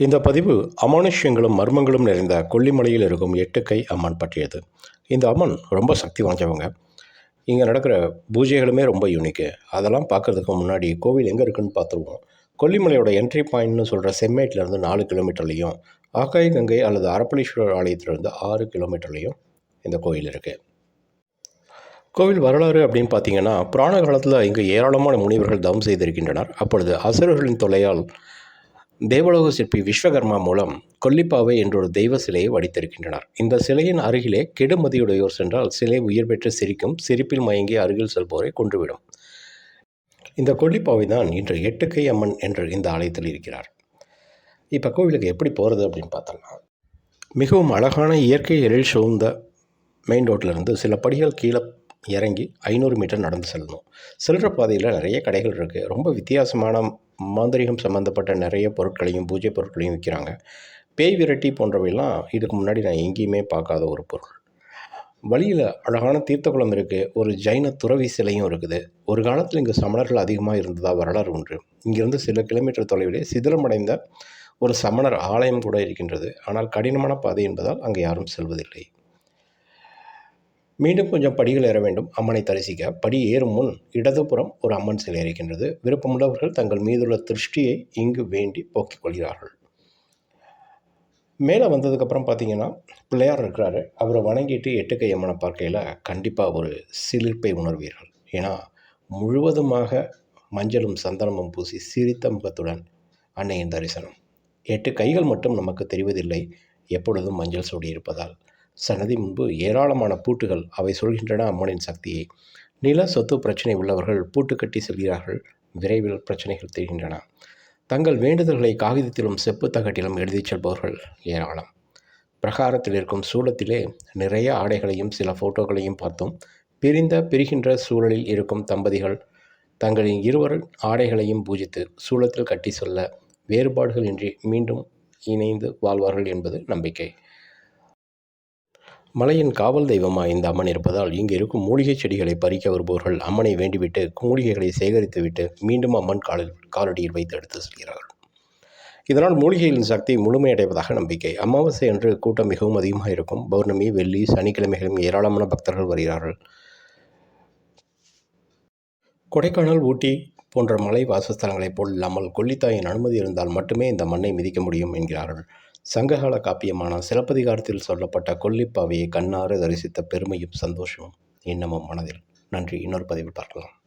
இந்த பதிவு அமானுஷ்யங்களும் மர்மங்களும் நிறைந்த கொல்லிமலையில் இருக்கும் எட்டுக்கை அம்மன் பற்றியது. இந்த அம்மன் ரொம்ப சக்தி வாய்ந்தவங்க. இங்கே நடக்கிற பூஜைகளுமே ரொம்ப யூனிக்கு அதெல்லாம் பார்க்குறதுக்கு முன்னாடி கோவில் எங்கே இருக்குன்னு பார்த்துருவோம். கொல்லிமலையோட என்ட்ரி பாயிண்ட்னு சொல்கிற செம்மேட்லேருந்து நாலு கிலோமீட்டர்லேயும் ஆகாய கங்கை அல்லது அரப்பளீஸ்வரர் ஆலயத்திலிருந்து ஆறு கிலோமீட்டர்லேயும் இந்த கோயில் இருக்குது கோவில் வரலாறு அப்படின்னு பார்த்தீங்கன்னா புராண காலத்தில் இங்கு ஏராளமான முனிவர்கள் தவம் செய்திருக்கின்றனர். அப்பொழுது அசுரர்களின் தொலையால் தேவலோக சிற்பி விஸ்வகர்மா மூலம் கொல்லிப்பாவை என்றொரு தெய்வ சிலையை வடித்திருக்கின்றனர். இந்த சிலையின் அருகிலே கெடுமதியுடையோர் சென்றால் சிலை உயிர் பெற்று சிரிக்கும் சிரிப்பில் மயங்கி அருகில் செல்பவரை கொன்றுவிடும். இந்த கொல்லிப்பாவை தான் இன்று எட்டுக்கை அம்மன் என்று இந்த ஆலயத்தில் இருக்கிறார். இப்போ கோவிலுக்கு எப்படி போகிறது அப்படின்னு பார்த்தோம்னா மிகவும் அழகான இயற்கை எழில் சூழ்ந்த மெயின் ரோட்டிலிருந்து சில படிகள் கீழே இறங்கி ஐநூறு மீட்டர் நடந்து செல்லணும். செல்கிற பாதையில் நிறைய கடைகள் இருக்குது ரொம்ப வித்தியாசமான மாந்திரிகம் சம்மந்தப்பட்ட நிறைய பொருட்களையும் பூஜை பொருட்களையும் விற்கிறாங்க பேய் விரட்டி போன்றவையெல்லாம் இதுக்கு முன்னாடி நான் எங்கேயுமே பார்க்காத ஒரு பொருள். வழியில் அழகான தீர்த்தகுளம் இருக்குது ஒரு ஜைன துறவி சிலையும் இருக்குது. ஒரு காலத்தில் இங்கு சமணர்கள் அதிகமாக இருந்ததாக வரலாறு ஒன்று இங்கிருந்து சில கிலோமீட்டர் தொலைவிலே சிதிலமடைந்த ஒரு சமணர் ஆலயம் கூட இருக்கின்றது. ஆனால் கடினமான பாதை என்பதால் அங்கே யாரும் செல்வதில்லை. மீண்டும் கொஞ்சம் படிகள் ஏற வேண்டும். அம்மனை தரிசிக்க. படி ஏறும் முன் இடதுபுறம் ஒரு அம்மன் சிலை இருக்கின்றது. விருப்பமுள்ளவர்கள் தங்கள் மீதுள்ள திருஷ்டியை இங்கு வேண்டி போக்கிக் கொள்கிறார்கள். மேலே வந்ததுக்கப்புறம் பார்த்தீங்கன்னா பிள்ளையார் இருக்கிறாரு. அவரை வணங்கிட்டு எட்டுக்கை அம்மனை பார்க்கையில் கண்டிப்பாக ஒரு சிலிர்ப்பை உணர்வீர்கள். ஏன்னா முழுவதுமாக மஞ்சளும் சந்தனமும் பூசி சிரித்த முகத்துடன் அன்னையின் தரிசனம். எட்டு கைகள் மட்டும் நமக்கு தெரிவதில்லை. எப்பொழுதும் மஞ்சள் சூடியிருப்பதால். சன்னதி முன்பு ஏராளமான பூட்டுகள் அவை சொல்கின்றன அம்மனின் சக்தியை. நில சொத்து பிரச்சனை உள்ளவர்கள் பூட்டு கட்டி செல்கிறார்கள் விரைவில் பிரச்சனைகள் தெரிகின்றன. தங்கள் வேண்டுதல்களை காகிதத்திலும் செப்பு தகட்டிலும் எழுதிச் செல்பவர்கள் ஏராளம். பிரகாரத்தில் இருக்கும் சூளத்திலே நிறைய ஆடைகளையும் சில ஃபோட்டோக்களையும் பார்த்தோம் பிரிந்த பிரிகின்ற சூழலில் இருக்கும் தம்பதிகள் தங்களின் இருவர் ஆடைகளையும் பூஜித்து சூளத்தில் கட்டி சொல்ல வேறுபாடுகள் இன்றி மீண்டும் இணைந்து வாழ்வார்கள் என்பது நம்பிக்கை. மலையின் காவல் தெய்வமாக இந்த அம்மன் இருப்பதால் இங்கு இருக்கும் மூலிகை செடிகளை பறிக்க வருபவர்கள் அம்மனை வேண்டிவிட்டு மூலிகைகளை சேகரித்துவிட்டு மீண்டும் அம்மன் காலில் காலடியில் வைத்து எடுத்து செல்கிறார்கள். இதனால் மூலிகைகளின் சக்தி முழுமையடைவதாக நம்பிக்கை. அமாவாசை அன்று கூட்டம் மிகவும் அதிகமாக இருக்கும் பௌர்ணமி வெள்ளி சனிக்கிழமைகளும் ஏராளமான பக்தர்கள் வருகிறார்கள். கொடைக்கானல் ஊட்டி போன்ற மலை வாசஸ்தலங்களைப் போல் இல்லாமல் கொல்லித்தாயின் அனுமதி இருந்தால் மட்டுமே இந்த மண்ணை மிதிக்க முடியும் என்கிறார்கள். சங்ககால காப்பியமான சிலப்பதிகாரத்தில் சொல்லப்பட்ட கொல்லிப்பாவையை கண்ணாறு தரிசித்த பெருமையும் சந்தோஷமும் இன்னமும் மனதில். நன்றி. இன்னொரு பதிவில் பார்க்கலாம்.